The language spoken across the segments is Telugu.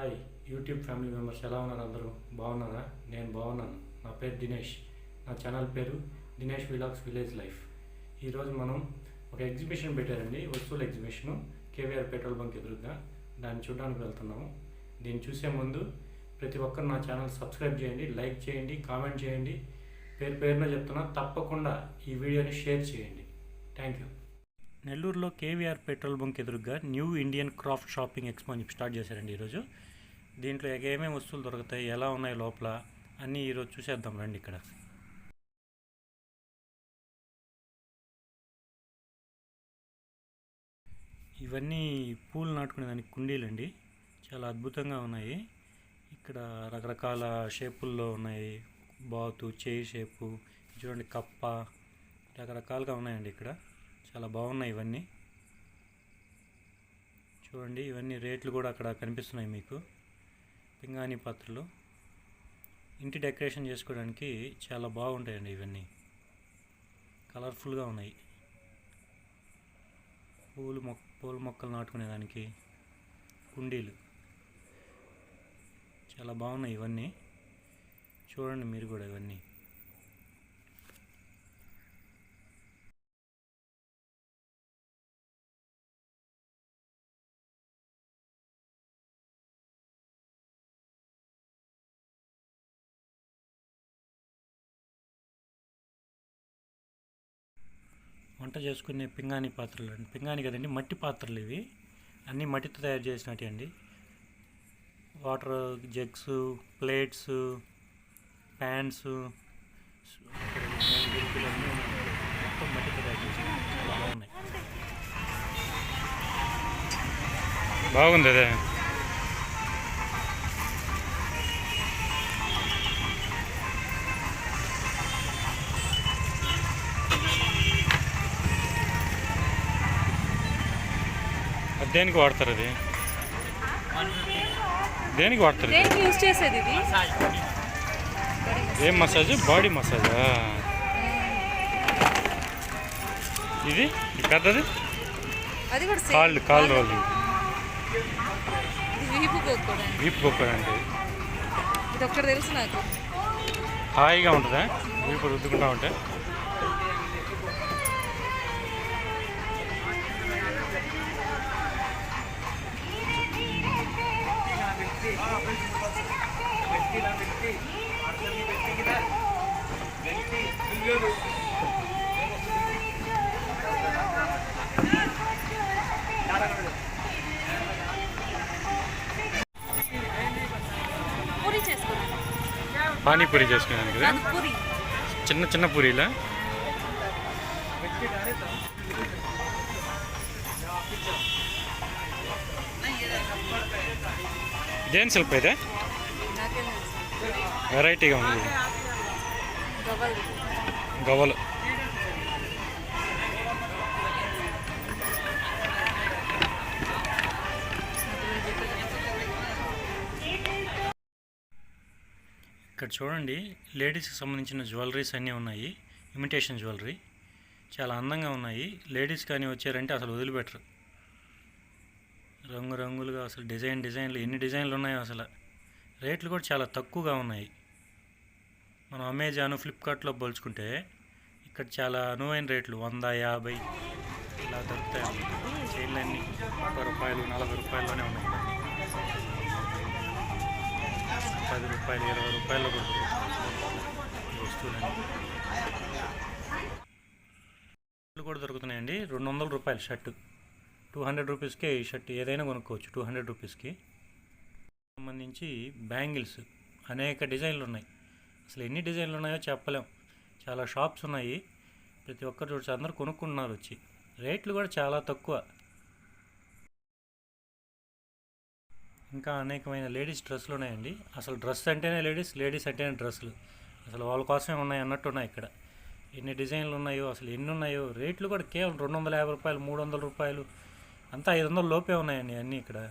హాయ్ యూట్యూబ్ ఫ్యామిలీ మెంబర్స్ ఎలా ఉన్నారు అందరూ? బాగున్నారా? నేను బాగున్నాను. నా పేరు దినేష్. నా ఛానల్ పేరు దినేష్ విలాగ్స్ విలేజ్ లైఫ్ ఈరోజు మనం ఒక ఎగ్జిబిషన్ పెట్టారండి వస్తువుల ఎగ్జిబిషను. కేవీఆర్ పెట్రోల్ బంక్ ఎదురుగా. దాన్ని చూడడానికి వెళ్తున్నాము. దీన్ని చూసే ముందు ప్రతి ఒక్కరు నా ఛానల్ సబ్స్క్రైబ్ చేయండి లైక్ చేయండి కామెంట్ చేయండి. పేరు పేరున చెప్తున్నా తప్పకుండా ఈ వీడియోని షేర్ చేయండి. Thank you. నెల్లూరులో కేవీఆర్ పెట్రోల్ బంక్ ఎదురుగా న్యూ ఇండియన్ క్రాఫ్ట్ షాపింగ్ ఎక్స్పోని స్టార్ట్ చేశారండి ఈరోజు. దీంట్లో ఏమేమి వస్తువులు దొరుకుతాయి ఎలా ఉన్నాయి లోపల అన్నీ ఈరోజు చూసేద్దాం రండి ఇక్కడ. ఇవన్నీ పూలు నాటుకునే దానికి కుండీలండి. చాలా అద్భుతంగా ఉన్నాయి. ఇక్కడ రకరకాల షేపుల్లో ఉన్నాయి. బాతు చేయి షేపు చూడండి కప్ప రకరకాలుగా ఉన్నాయండి ఇక్కడ. చాలా బాగున్నాయి ఇవన్నీ. చూడండి ఇవన్నీ రేట్లు కూడా అక్కడ కనిపిస్తున్నాయి మీకు. పింగాణి పాత్రలు. ఇంటి డెకరేషన్ చేసుకోవడానికి చాలా బాగుంటాయండి ఇవన్నీ. కలర్ఫుల్గా ఉన్నాయి. పూలు మొక్క పూల మొక్కలు నాటుకునేదానికి కుండీలు. చాలా బాగున్నాయి ఇవన్నీ. చూడండి మీరు కూడా ఇవన్నీ. వంట చేసుకునే పింగాణి పాత్రలు అండి. పింగాణి కదండి మట్టి పాత్రలు ఇవి. అన్నీ మట్టితో తయారు చేసినట్టు అండి. వాటర్ జగ్స్ ప్లేట్స్ ప్యాన్స్ మొత్తం మట్టితో తయారు చేసినవి చాలా బాగున్నాయి బాగుంది అదే. దేనికి వాడతారు అది? దేనికి వాడతారు ఇది? దేనికి యూజ్ చేసేది ఇది? ఏం మసాజ్? బాడీ మసాజా? ఇది? పెద్దది? అది కూడా same. కాళ్ళు కాళ్ళు రోల్ ఇది వీపు కూడా. వీపు గొప్పదండి ఇది ఒక్కటి తెలుసు నాకు. హాయిగా ఉంటుందా? వీపు రుద్దుకుంటా ఉంటే? పానీపూరి చేసుకున్నాను కదా. చిన్న చిన్న పూరీలా? ఇదే నాకేం తెలుసు. వెరైటీగా ఉంది. గవ్వలు. ఇక్కడ చూడండి లేడీస్కి సంబంధించిన జ్యువెలరీస్ అన్నీ ఉన్నాయి. ఇమిటేషన్ జ్యువెలరీ చాలా అందంగా ఉన్నాయి. లేడీస్ కానీ వచ్చారంటే అసలు వదిలిపెట్టరు. రంగు రంగులుగా అసలు డిజైన్ డిజైన్లు ఎన్ని డిజైన్లు ఉన్నాయో అసలు. రేట్లు కూడా చాలా తక్కువగా ఉన్నాయి. మనం అమెజాన్ ఫ్లిప్కార్ట్లో పోల్చుకుంటే ఇక్కడ చాలా అనువైన రేట్లు. వంద యాభై ఇలా దొరుకుతాయి. చైన్లన్నీ ముప్పై రూపాయలు నలభై రూపాయల్లోనే ఉన్నాయి. పది రూపాయలు ఇరవై రూపాయలు కూడా షర్ట్లు కూడా దొరుకుతున్నాయండి. రెండు వందల రూపాయలు షర్టు. టూ హండ్రెడ్ రూపీస్కే ఈ షర్ట్ ఏదైనా కొనుక్కోవచ్చు టూ హండ్రెడ్ రూపీస్కి. సంబంధించి బ్యాంగిల్స్ అనేక డిజైన్లు ఉన్నాయి. అసలు ఎన్ని డిజైన్లు ఉన్నాయో చెప్పలేం. చాలా షాప్స్ ఉన్నాయి. ప్రతి ఒక్కరు చూసి అందరూ కొనుక్కుంటున్నారు వచ్చి. రేట్లు కూడా చాలా తక్కువ. ఇంకా అనేకమైన లేడీస్ డ్రెస్సులు ఉన్నాయండి. అసలు డ్రెస్ అంటేనే లేడీస్ లేడీస్ అంటేనే డ్రెస్సులు. అసలు వాళ్ళ కోసమే ఉన్నాయి అన్నట్టు ఉన్నాయి ఇక్కడ. ఎన్ని డిజైన్లు ఉన్నాయో అసలు ఎన్ని ఉన్నాయో రేట్లు కూడా కేవలం రెండు వందల యాభై రూపాయలు మూడు వందల రూపాయలు అంతా ఐదు వందల లోపే ఉన్నాయండి అన్నీ ఇక్కడ.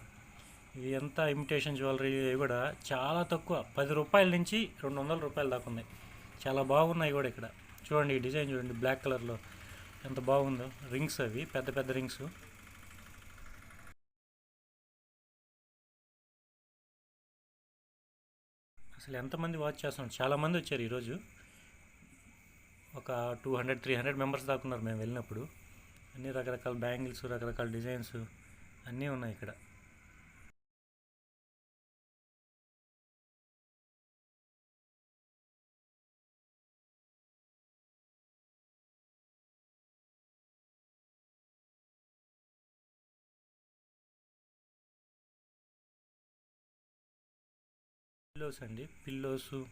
ఇవి ఎంత ఇమిటేషన్ జ్యువెలరీ ఇవి కూడా చాలా తక్కువ. పది రూపాయల నుంచి రెండు వందల రూపాయల దాకా ఉన్నాయి. చాలా బాగున్నాయి కూడా ఇక్కడ. చూడండి ఈ డిజైన్ చూడండి బ్లాక్ కలర్లో ఎంత బాగుందో. రింగ్స్ అవి పెద్ద పెద్ద రింగ్స్. అసలు ఎంతమంది వాచ్ చేస్తున్నాం చాలామంది వచ్చారు ఈరోజు. ఒక two hundred three hundred members దాకా ఉన్నారు మేము వెళ్ళినప్పుడు. అన్ని రకరకాల బ్యాంగిల్స్ రకరకాల డిజైన్స్ అన్నీ ఉన్నాయి ఇక్కడ. పిల్లోస్ అండి. పిల్లోస్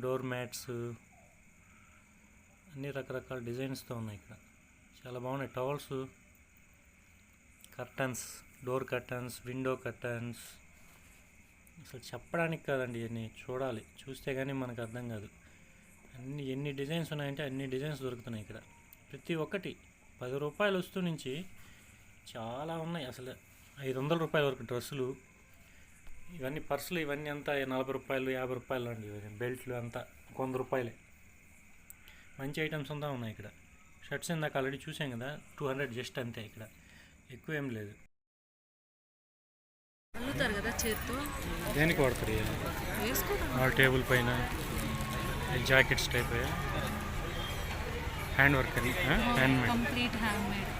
డోర్ మ్యాట్స్ అన్ని రకరకాల డిజైన్స్తో ఉన్నాయి ఇక్కడ. చాలా బాగున్నాయి. Towels curtains door curtains window curtains అసలు చెప్పడానికి కాదండి ఇవన్నీ చూడాలి. చూస్తే కానీ మనకు అర్థం కాదు. అన్ని ఎన్ని డిజైన్స్ ఉన్నాయంటే అన్ని డిజైన్స్ దొరుకుతున్నాయి ఇక్కడ. ప్రతి ఒక్కటి పది రూపాయల వస్తువు నుంచి చాలా ఉన్నాయి. అసలు ఐదు వందల రూపాయల వరకు డ్రెస్సులు ఇవన్నీ పర్సులు ఇవన్నీ అంతా నలభై రూపాయలు యాభై రూపాయలు అండి ఇవన్నీ బెల్ట్లు అంతా వంద రూపాయలే. మంచి ఐటమ్స్ అంతా ఉన్నాయి ఇక్కడ. షర్ట్స్ ఇందాక ఆల్రెడీ చూసాం కదా టూ హండ్రెడ్ జస్ట్ అంతే ఇక్కడ. ఎక్కువ ఏం లేదు. దేనికి వాడతారు ఆ టేబుల్ పైన. Jackets type. Hand work handmade.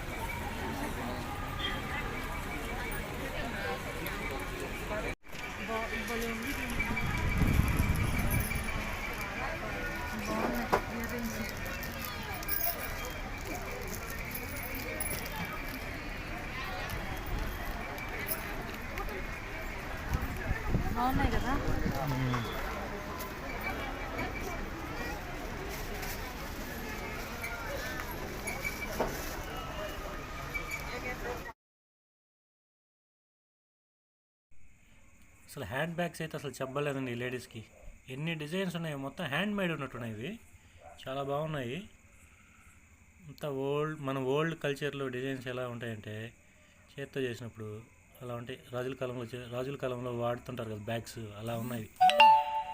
అసలు హ్యాండ్ బ్యాగ్స్ అయితే అసలు చెప్పలేదండి ఈ లేడీస్కి. ఎన్ని డిజైన్స్ ఉన్నాయో మొత్తం హ్యాండ్ మేడ్ ఉన్నట్టున్నాయి ఇవి. చాలా బాగున్నాయి. అంత ఓల్డ్ మన ఓల్డ్ కల్చర్లో డిజైన్స్ ఎలా ఉంటాయంటే చేత్తో చేసినప్పుడు అలా ఉంటాయి. రాజుల కాలంలో రాజుల కాలంలో వాడుతుంటారు కదా బ్యాగ్స్ అలా ఉన్నాయి.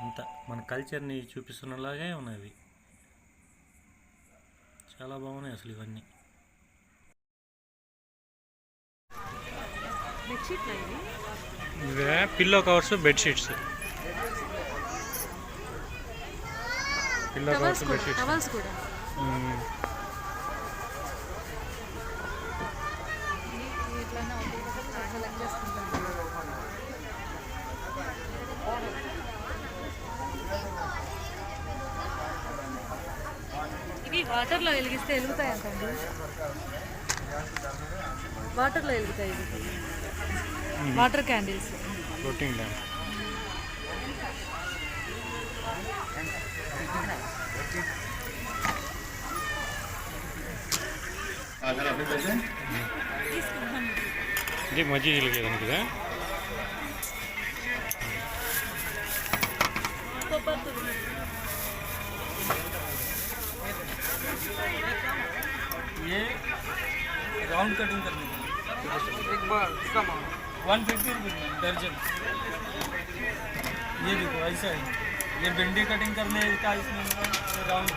అంత మన కల్చర్ని చూపిస్తున్నలాగే ఉన్నాయి చాలా బాగున్నాయి అసలు ఇవన్నీ. బెడ్షీట్లు ఇవే pillow covers bedsheets pillow covers bedsheets ఇవి వాటర్లో వెలిగిస్తే వెలుగుతాయి అంటండి వాటర్లో వెలుగుతాయి ఇవి. వాటర్ క్యాండిల్స్ ఫ్లోటింగ్ ల్యాంప్ ఇది మజ్జిగ జిలికేదానికి కదా ये राउंड कटिंग करने के लिए एक बार इसका one fifty rupees में दर्जन। ये देखो ऐसा है। ये भिंडी कटिंग करने का इसमें राउंड।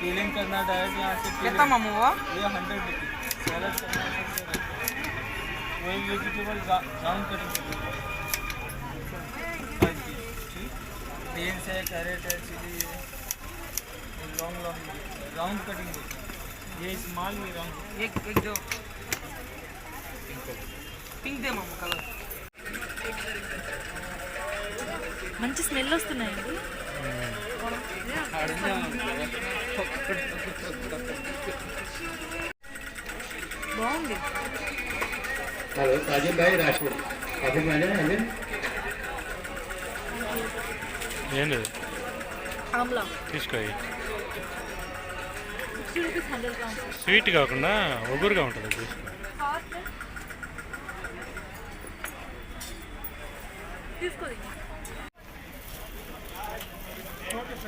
पीलिंग करना डायरेक्ट यहाँ से कितना मामू हुआ? ये हंड्रेड रुपीज़ सैलड करना वही वेजिटेबल राउंड कटिंग बीन्स है। कैरेट है चिली है लॉन्ग लॉन्ग राउंड कटिंग ये स्मॉल में राउंड एक एक जो పింక్ కలర్ మంచి స్మెల్ వస్తున్నాయండి బాగుంది. హలో అజయ్ ఏం లేదు. ఆమ్లా. తీసుకో స్వీట్ కాకుండా ఒగురుగా ఉంటుంది తీసుకో.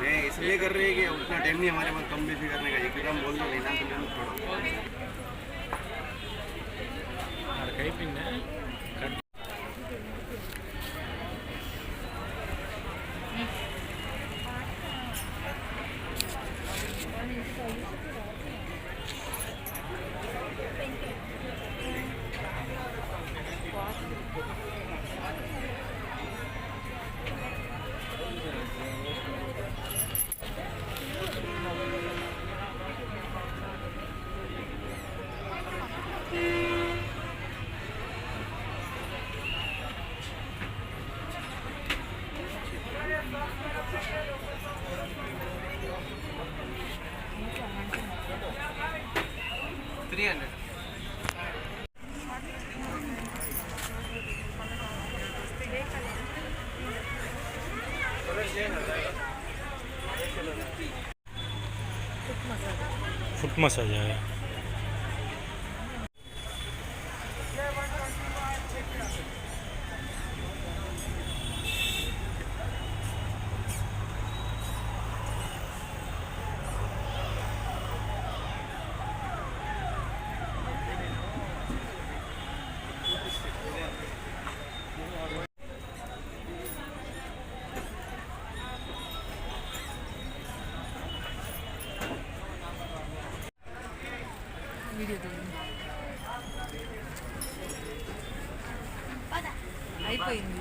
मैं इसलिए कर रही है कि उतना टाइम नहीं, हमारे पास कम बेसी करने का एक काम बोल दो लेना तो लेना छोड़ो। ఫుట్ మసాజ్ అయిపోయింది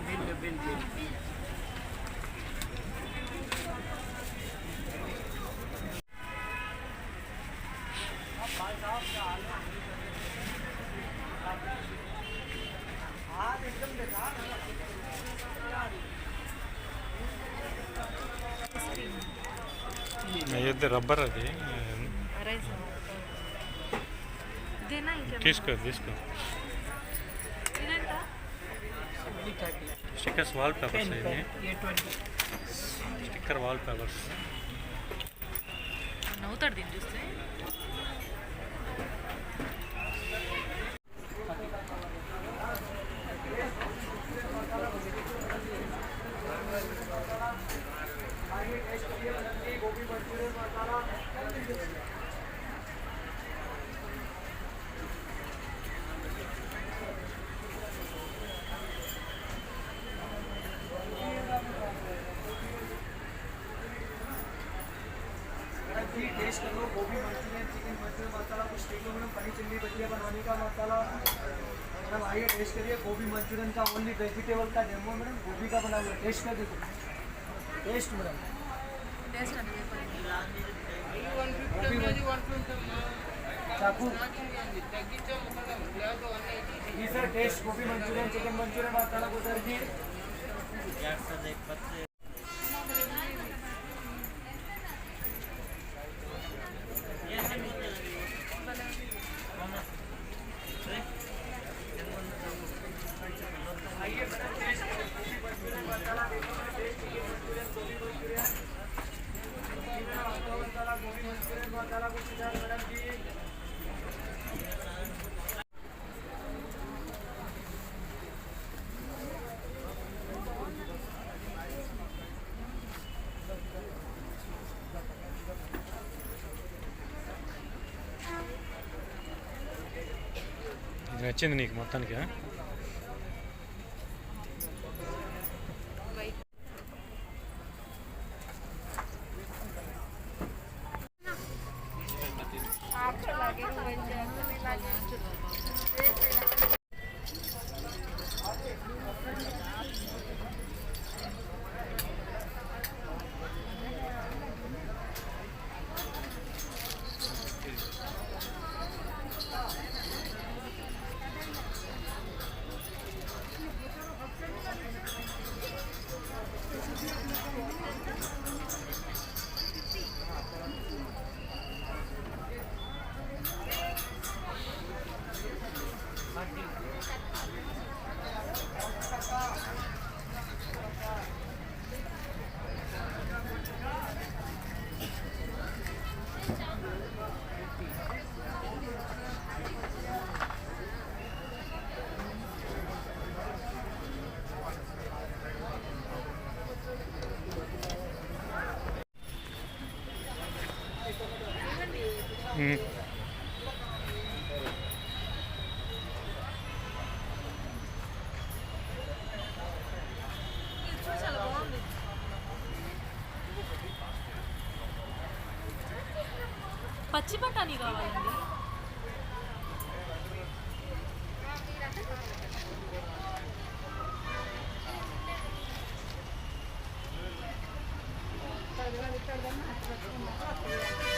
ఏది రబ్బర్ అది. రైస్. ఇదేనా ఇంకేం తీసుకో తీసుకో. స్టిక్కర్స్ వాల్ పేపర్స్ ఇది A twenty sticker wall papers నవ్వుతాడు దీన్ని చూస్తే फिर टेस्ट कर लो गोभी मंचूरियन चिकन मंचूरियन मसाला कुछ देख लो मैडम पनीर चिल्ली बढ़िया बनाने का मसाला। मैडम आइए टेस्ट करिए गोभी मंचूरियन का ओनली वेजिटेबल का डेमो मैडम गोभी का बना हुआ टेस्ट कर देखो। टेस्ट मैडम चाकू। जी सर टेस्ट गोभी मंचूरियन चिकन मंचूरियन मसाला को। सर जी నచ్చింది నీకు మొత్తానికి ఇది చూడు చాలా బాగుంది పచ్చి బఠానీ కావాలండి ఇక్కడ ఇక్కడ